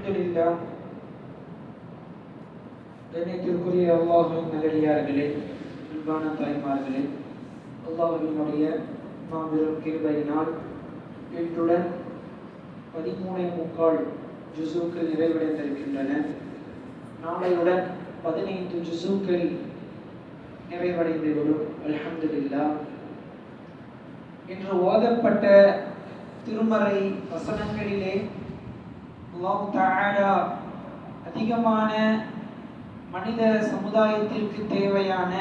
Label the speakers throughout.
Speaker 1: அல்ஹம்துலில்லாஹ் கண்ணியத்திற்குரிய அல்லாஹுவின் நல்லடியார்களே அன்பான தாய்மார்களே அல்லாஹுவினுடைய மாபெரும் கிருபையினால் இன்றுடன் பதிமூணே முக்கால் ஜுசுக்கள் நிறைவடைந்திருக்கின்றன. நாளையுடன் பதினைந்து ஜுசூக்கள் நிறைவடைந்துவிடும் அல்ஹம்துலில்லாஹ் இன்று ஓதப்பட்ட திருமறை வசனங்களிலே அல்லாஹு தாலா அதிகமான மனித சமுதாயத்திற்கு தேவையான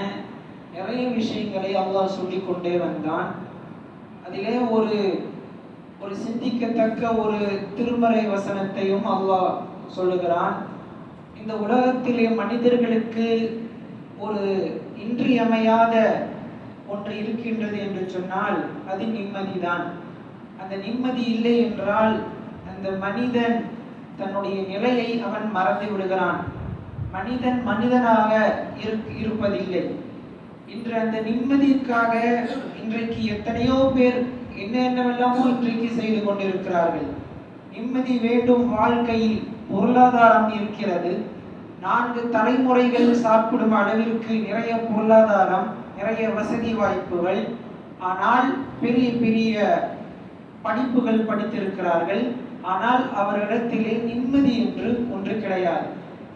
Speaker 1: நிறைய விஷயங்களை அல்லாஹ் சொல்லி கொண்டே வந்தான். அதிலே ஒரு ஒரு சிந்திக்கத்தக்க ஒரு திருமறை வசனத்தையும் அல்லாஹ் சொல்லுகிறான். இந்த உலகத்திலே மனிதர்களுக்கு ஒரு இன்றியமையாத ஒன்று இருக்கின்றது என்று சொன்னால் அது நிம்மதிதான். அந்த நிம்மதி இல்லை என்றால் அந்த மனிதன் தன்னுடைய நிலையை அவன் மறந்து விடுகிறான். மனிதன் மனிதனாக இருக்- இருப்பதில்லை. இன்று அந்த நிம்மதிக்காக இன்றைக்கு எத்தனையோ பேர் என்னென்னவெல்லாமோ இன்றைக்கு செய்து கொண்டிருக்கிறார்கள். நிம்மதி வேண்டும் வாழ்க்கையில் பொருளாதாரம் இருக்கிறது. நான்கு தலைமுறைகள் சாப்பிடும் அளவிற்கு நிறைய பொருளாதாரம் நிறைய வசதி வாய்ப்புகள். ஆனால் பெரிய பெரிய படிப்புகள் படித்திருக்கிறார்கள். ஆனால் அவரிடத்திலே நிம்மதி என்று ஒன்று கிடையாது.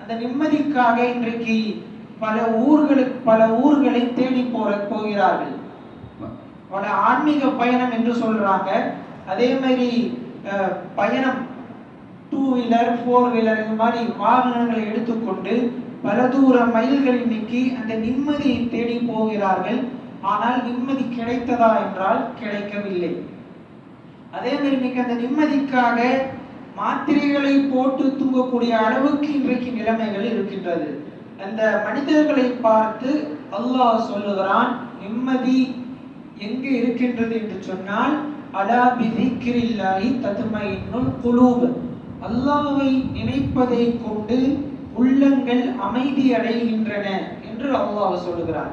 Speaker 1: அந்த நிம்மதிக்காக இன்றைக்கு பல ஊர்களுக்கு பல ஊர்களை தேடி போற போகிறார்கள். பல ஆன்மீக பயணம் என்று சொல்றாங்க. அதே மாதிரி பயணம் டூ வீலர் ஃபோர் வீலர் இந்த மாதிரி வாகனங்களை எடுத்துக்கொண்டு பல தூர மைல்கள் இன்னைக்கு அந்த நிம்மதியை தேடி போகிறார்கள். ஆனால் நிம்மதி கிடைத்ததா என்றால் கிடைக்கவில்லை. அதே மாதிரி இன்னைக்கு அந்த நிம்மதிக்காக மாத்திரைகளை போட்டு தூங்கக்கூடிய அளவுக்கு இன்றைக்கு நிலைமைகள் இருக்கின்றது. அந்த மனிதர்களை பார்த்து அல்லாஹ் சொல்லுகிறான் நிம்மதி எங்கே இருக்கின்றது? என்று சொன்னால் அலா பிதிக்கிரில்லாஹி தத்மைனுல் குலூப். அல்லாஹ்வை நினைப்பதை கொண்டு உள்ளங்கள் அமைதி அடைகின்றன என்று அல்லாஹ் சொல்லுகிறான்.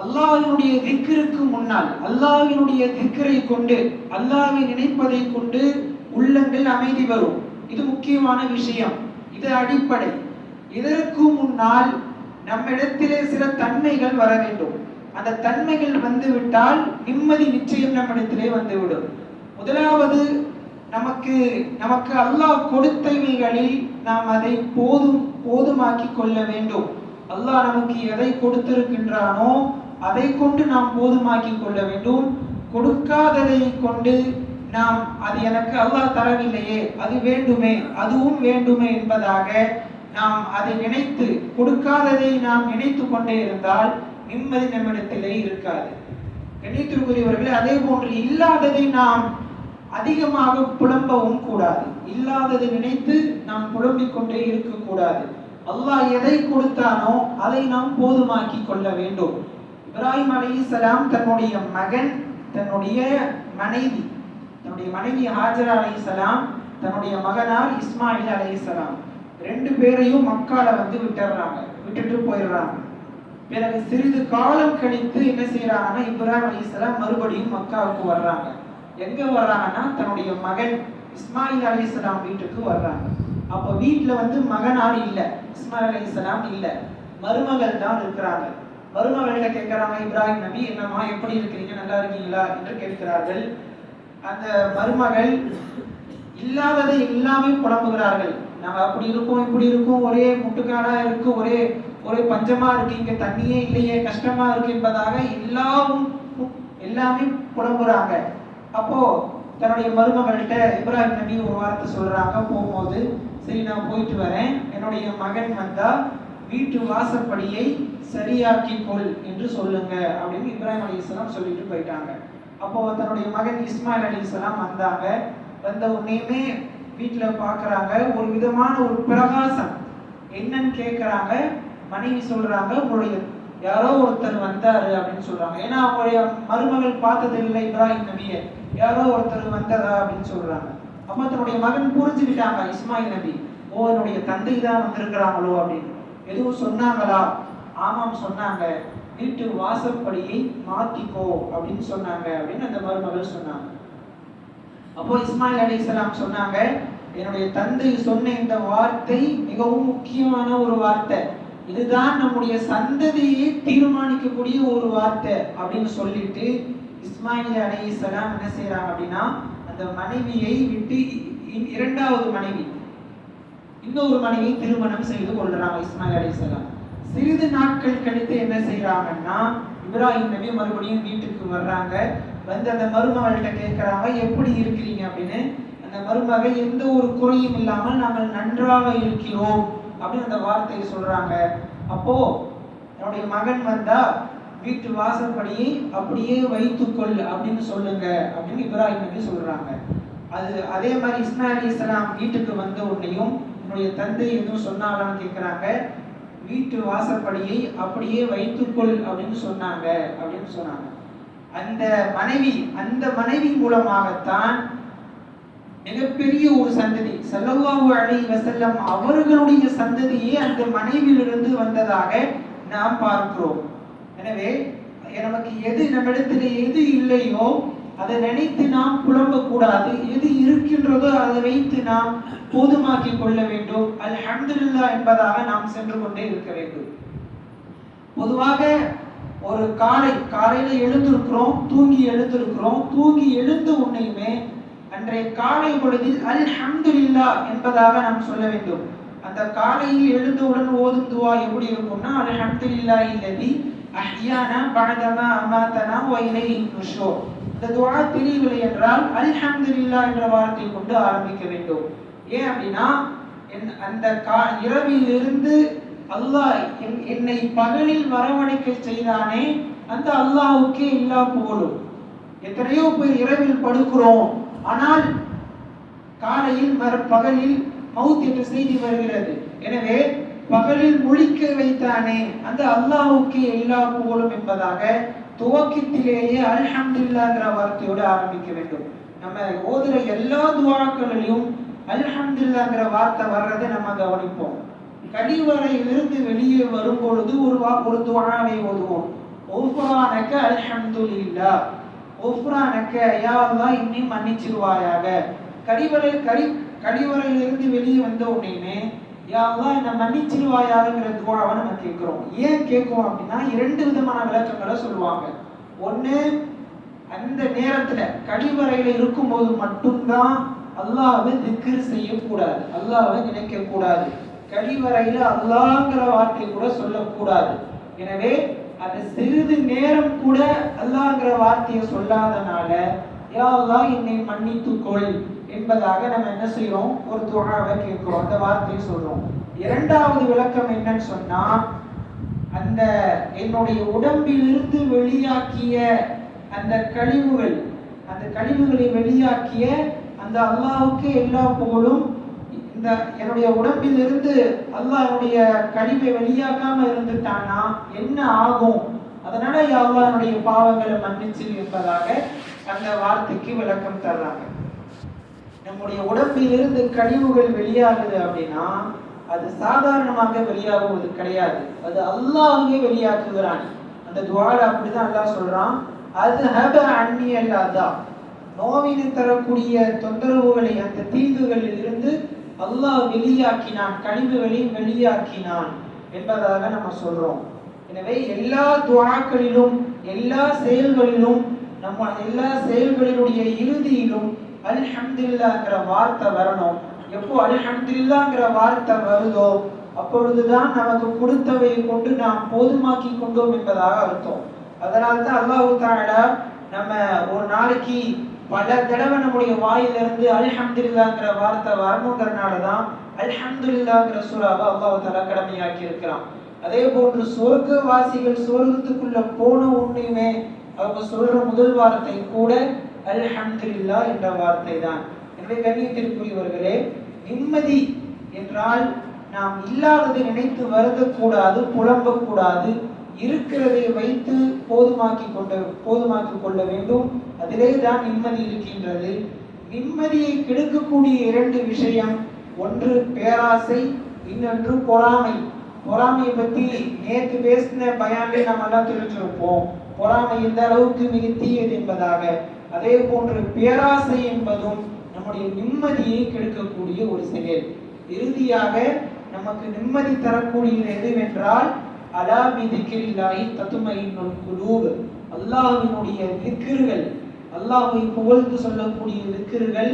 Speaker 1: அல்லாவினுடைய திக்கிற்கு முன்னால் அல்லாவினுடைய திக்கரை கொண்டு அல்லாவை நினைப்பதை கொண்டு உள்ளங்கள் அமைதி வரும். இது முக்கியமான விஷயம். இது அடிப்படை. இதற்கு முன்னால் நம்மிடத்திலே சில தன்மைகள் வர வேண்டும். அந்த தன்மைகள் வந்துவிட்டால் நிம்மதி நிச்சயம் நம்மிடத்திலே வந்துவிடும். முதலாவது நமக்கு நமக்கு அல்லாஹ் கொடுத்தவைகளில் நாம் அதை போதும் போதுமாக்கி கொள்ள வேண்டும். அல்லாஹ் நமக்கு எதை கொடுத்திருக்கின்றானோ அதை கொண்டு நாம் போதுமாக்கி கொள்ள வேண்டும். கொடுக்காததை கொண்டு நாம் அது எனக்கு அல்லாஹ் தரவில்லையே அது வேண்டுமே அதுவும் வேண்டுமே என்பதாக நாம் அதை நினைத்து கொடுக்காததை நாம் நினைத்து கொண்டே இருந்தால் நிம்மதி நம்மிடத்திலே இருக்காது. கண்ணியத்திற்குரியவர்களே அதே போன்று இல்லாததை நாம் அதிகமாக புலம்பவும் கூடாது. இல்லாததை நினைத்து நாம் புலம்பிக் கொண்டே இருக்கக்கூடாது. அல்லாஹ் எதை கொடுத்தானோ அதை நாம் போதுமாக்கி கொள்ள வேண்டும். இப்ராஹிம் சலாம் தன்னுடைய மகன் தன்னுடைய மனைவி தன்னுடைய மனைவி ஹாஜரா சலாம் தன்னுடைய மகனார் இஸ்மாயில் அலைஹிஸ்ஸலாம் ரெண்டு பேரையும் மக்கால வந்து விட்டுறாங்க விட்டுட்டு போயிடுறாங்க. பிறகு சிறிது காலம் கழித்து என்ன செய்யறாங்கன்னா இப்ராஹிம் அலைஹிஸ்ஸலாம் மறுபடியும் மக்காவுக்கு வர்றாங்க. எங்க வர்றாங்கன்னா தன்னுடைய மகன் இஸ்மாயில் அலைஹிஸ்ஸலாம் வீட்டுக்கு வர்றாங்க. அப்போ வீட்டில் வந்து மகனார் இல்லை இஸ்மாயில் அலைஹிஸ்ஸலாம் இல்லை. மருமகள் தான் இருக்கிறாங்க. மருமகள்கிட்ட கேட்கிறாங்க இப்ராஹிம் நபி என்னம்மா எப்படி இருக்கிறீங்க? நல்லா இருக்கீங்களா? என்று கேட்கிறார்கள். அந்த மருமகள் இல்லாததை எல்லாமே புலம்புகிறார்கள். நாங்கள் அப்படி இருக்கோம் இப்படி இருக்கோம் ஒரே முட்டுக்காடா இருக்கு ஒரே ஒரே பஞ்சமா இருக்கு இங்க தண்ணியே இல்லையே கஷ்டமா இருக்கு என்பதாக எல்லாரும் எல்லாமே புலம்புறாங்க. அப்போ தன்னுடைய மருமகள்கிட்ட இப்ராஹிம் நபி ஒரு வார்த்தை சொல்றாங்க. போகும்போது சரி நான் போயிட்டு வரேன். என்னுடைய மகன் வந்தா வீட்டு வாசப்படியை சரியாக்கி கொள் என்று சொல்லுங்க அப்படின்னு இப்ராஹிம் அலிஸ்லாம் சொல்லிட்டு போயிட்டாங்க. அப்போ தன்னுடைய மகன் இஸ்மாயில் அலிஸ்லாம் வந்தாங்க. வந்த உடனேயுமே வீட்டில் பார்க்குறாங்க ஒரு விதமான ஒரு பிரகாசம். என்னன்னு கேட்குறாங்க மனைவி சொல்றாங்க உங்களுடைய யாரோ ஒருத்தர் வந்தாரு அப்படின்னு சொல்றாங்க. ஏன்னா அவங்களுடைய மருமகள் பார்த்தது இல்லை இப்ராஹிம் நபியை. யாரோ ஒருத்தர் வந்ததா அப்படின்னு சொல்றாங்க. அப்போ தன்னுடைய மகன் புரிஞ்சுக்கிட்டாங்க இஸ்மாயில் நபி ஓ என்னுடைய தந்தை தான் வந்திருக்கிறாங்களோ அப்படின்னு. எதுவும் சொன்னாங்களா? ஆமாம் சொன்னாங்க. வீட்டு வாசற்படியை மாத்திக்கோ அப்படின்னு சொன்னாங்க அப்படின்னு அந்த மருமகள் சொன்னாங்க. அப்போ இஸ்மாயில் அலைஹிஸ்ஸலாம் சொன்னாங்க என்னுடைய தந்தை சொன்ன இந்த வார்த்தை மிகவும் முக்கியமான ஒரு வார்த்தை. இதுதான் நம்முடைய சந்ததியை தீர்மானிக்கக்கூடிய ஒரு வார்த்தை அப்படின்னு சொல்லிட்டு இஸ்மாயில் அலைஹிஸ்ஸலாம் என்ன செய்யறாங்க அப்படின்னா அந்த மனைவியை விட்டு இரண்டாவது மனைவி இன்னொரு மனைவியை திருமணம் செய்து கொள்றாங்க இஸ்மாயில் அலைஹிஸ்ஸலாம் சிறிது நாட்கள் கழித்து என்ன செய்யறாங்கன்னா இப்ராஹிம் நபி மறுபடியும் வீட்டுக்கு வர்றாங்க. வந்து அந்த மருமகள்கிட்ட கேட்கறாங்க எப்படி இருக்கிறீங்க? அப்படின்னு. அந்த மருமகள் எந்த ஒரு குறையும் இல்லாமல் நாங்கள் நன்றாக இருக்கிறோம். அப்படின்னு அந்த வார்த்தையை சொல்றாங்க. அப்போ என்னுடைய மகன் வந்தா வீட்டு வாசற்படியை அப்படியே வைத்துக்கொள் அப்படின்னு சொல்லுங்க அப்படின்னு இப்ராஹிம் நபி சொல்றாங்க. அது அதே மாதிரி இஸ்மாயில் இஸ்லாம் வீட்டுக்கு வந்த உடனேயும் உன்னுடைய தந்தை எதுவும் சொன்னாங்கன்னு கேட்குறாங்க வீட்டு வாசற்படியை அப்படியே வைத்துக்கொள் அப்படின்னு சொன்னாங்க அப்படின்னு சொன்னாங்க. அந்த மனைவி அந்த மனைவி மூலமாகத்தான் மிகப்பெரிய ஒரு சந்ததி செல்லவாவு அலைஹி வசல்லம் அவர்களுடைய சந்ததியே அந்த மனைவியிலிருந்து வந்ததாக நாம் பார்க்கிறோம். எனவே நமக்கு எது நம்மிடத்தில் எது இல்லையோ அதை நினைத்து நாம் புலம்பக்கூடாது எது இருக்கின்றதோ அதை வைத்து நாம் போதுமாக்கிக் கொள்ள வேண்டும். அல்ஹம்துலில்லாஹ் என்பதாக நாம் சென்று கொண்டே இருக்க வேண்டும். பொதுவாக ஒரு காலை காலையில எழுந்திருக்கிறோம் தூங்கி எழுந்திருக்கிறோம் தூங்கி எழுந்த உன்னையுமே அன்றைய காலை பொழுதில் அல்ஹம்துலில்லாஹ் என்பதாக நாம் சொல்ல வேண்டும். அந்த காலையில் எழுந்தவுடன் ஓதும் துவா எப்படி இருக்கும்னா அல்ஹம்துலில்லாஹி இல்லதி அஹ்யானா பணதமா அமாதனா வ இலைஹி இந்த துவா தெரியவில்லை என்றால் அல்ஹம்துல்லா என்ற வார்த்தை கொண்டு ஆரம்பிக்க வேண்டும். ஏன் அப்படின்னா என்- அந்த கா இரவிலிருந்து அல்லாஹ் என்- என்னை பகலில் வரவழைக்க செய்தானே அந்த அல்லாஹுக்கே இல்லா போலும் எத்தனையோ பேர் இரவில் படுக்கிறோம். ஆனால் காலையில் மறு பகலில் மவுத் என்ற செய்தி வருகிறது. எனவே பகலில் முழிக்க வைத்தானே அந்த அல்லாஹுக்கே எல்லா புகழும் என்பதாக துவக்கத்திலேயே அல்ஹம்துல்லாங்கிற வார்த்தையோடு ஆரம்பிக்க வேண்டும். நம்ம ஓதுற எல்லா துவாக்களிலும் அல்ஹம்துல்லாங்கிற வார்த்தை வர்றதை நம்ம கவனிப்போம். கழிவறையிலிருந்து வெளியே வரும் பொழுது ஒரு வா ஒரு துவாவை ஓதுவோம். ஒஃப்ரானக்க அல்ஹம்துல்லா ஒஃப்ரானக்க யா அல்லாஹ் இன்னி மன்னிச்சிருவாயாக. கழிவறை கழி கழிவறையிலிருந்து வெளியே வந்த உடனே யா அல்லாஹ் என்னை மன்னிச்சிருவாயாகங்கிற துவாவை நம்ம கேட்குறோம். ஏன் கேட்குறோம் அப்படின்னா இரண்டு விதமான விளக்கங்களை சொல்லுவாங்க. ஒன்று அந்த நேரத்தில் கழிவறையில் இருக்கும்போது மட்டும்தான் அல்லாவை திக்ர் செய்யக்கூடாது. அல்லாவை நினைக்கக்கூடாது. கழிவறையில் அல்லாங்கிற வார்த்தை கூட சொல்லக்கூடாது. எனவே அந்த சிறிது நேரம் கூட அல்லாங்கிற வார்த்தையை சொல்லாதனால யா அல்லாஹ் என்னை மன்னித்துக்கொள். என்பதாக நம்ம என்ன செய்யறோம் ஒரு துஆவை கேட்கிறோம். அந்த வார்த்தையை சொல்றோம் இரண்டாவது விளக்கம் என்னன்னு சொன்னா அந்த என்னுடைய உடம்பிலிருந்து வெளியாக்கிய அந்த கழிவுகள் அந்த கழிவுகளை வெளியாக்கிய அந்த அல்லாவுக்கு எல்லா புகழும் இந்த என்னுடைய உடம்பில் இருந்து என்னுடைய கழிவை வெளியாக்காம இருந்துட்டானா என்ன ஆகும்? அதனால யா பாவங்களை மன்னிச்சு என்பதாக அந்த வார்த்தைக்கு விளக்கம் தர்றாங்க. நம்முடைய உடம்பிலிருந்து கழிவுகள் வெளியாகுது அப்படின்னா அது சாதாரணமாக வெளியாகுவது கிடையாது. அது அல்லாவுமே வெளியாக்குகிறான். அந்த துவார அப்படிதான் அல்லா சொல்றான் அது ஹப அன்னி அல்லாதா நோவினை தரக்கூடிய தொந்தரவுகளை அந்த தீங்குகளில் இருந்து அல்லாஹ் வெளியாக்கினான் கழிவுகளை வெளியாக்கினான் என்பதாக நம்ம சொல்றோம். எனவே எல்லா துவாக்களிலும் எல்லா செயல்களிலும் நம்ம எல்லா செயல்களினுடைய இறுதியிலும் அல்ஹம்துலில்லாஹ்ங்கிற வார்த்தை வரணும். எப்போ அல்ஹம்துலில்லாஹ்ங்கிற வார்த்தை வருதோ அப்பொழுதுதான் நமக்கு கொடுத்தவை கொண்டு நாம் போதுமாக்கி கொண்டோம் என்பதாக அர்த்தம். அதனால தான் அல்லாஹ் தாலா நம்ம ஒரு நாளைக்கு பல தடவை நம்முடைய வாயிலிருந்து அல்ஹம்துலில்லாஹ்ங்கிற வார்த்தை வரணுங்கிறனால தான் அல்ஹம்துலில்லாஹ்ங்கிற சூறாவை அல்லாஹு தாலா கடமையாக்கி இருக்கிறான். அதே போன்று சொர்க்கவாசிகள் சொர்க்கத்துக்குள்ள போன உடனேயுமே அவங்க சொல்ற முதல் வார்த்தை கூட அல்ஹம்துலில்லாஹ் என்ற வார்த்தை தான் எனவே கண்ணியத்திற்குரியவர்களே நிம்மதி என்றால் நாம் இல்லாததை நினைத்து வருதக்கூடாது புலம்பக்கூடாது இருக்கிறதை வைத்து போதுமாக்கி கொண்ட போதுமாக்கி கொள்ள வேண்டும். அதிலே தான் நிம்மதி இருக்கின்றது. நிம்மதியை கெடுக்கக்கூடிய இரண்டு விஷயம். ஒன்று பேராசை இன்னொன்று பொறாமை. பொறாமையை பத்தி நேத்து பேசின பயான்ல நம்ம எல்லாம் தெரிஞ்சிருப்போம். பொறாமை எந்த அளவுக்கு மிக தீயது என்பதாக. அதே போன்று பேராசை என்பதும் நம்முடைய நிம்மதியை கெடுக்கக்கூடிய ஒரு செயல். இறுதியாக நமக்கு நிம்மதி தரக்கூடியது எதுவென்றால் அலா பிதிக்கிரில்லாஹி தத்துமையின் குழு அல்லாஹினுடைய திக்ருகள் அல்லாஹை புகழ்ந்து சொல்லக்கூடிய திக்ருகள்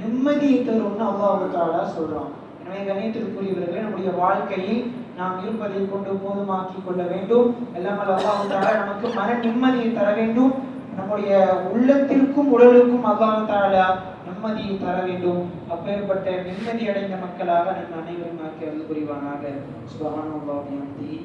Speaker 1: நிம்மதியை தரும்னு அல்லாஹ் தஆலா சொல்றான். எனவே கணியத்திற்குரியவர்களே நம்முடைய வாழ்க்கையில் நாம் இருப்பதை கொண்டு போதுமாக்கி கொள்ள வேண்டும். எல்லாம் அல்லாஹ் தஆலா நமக்கு மன நிம்மதியை தர வேண்டும். நம்முடைய உள்ளத்திற்கும் உடலுக்கும் அல்லாஹ் நிம்மதியை தர வேண்டும். அப்பேற்பட்ட நிம்மதி அடைந்த மக்களாக நம் அனைவரும் ஆக்கி அருள் புரிவானாக. சுபஹானல்லாஹி வபிஹம்திஹி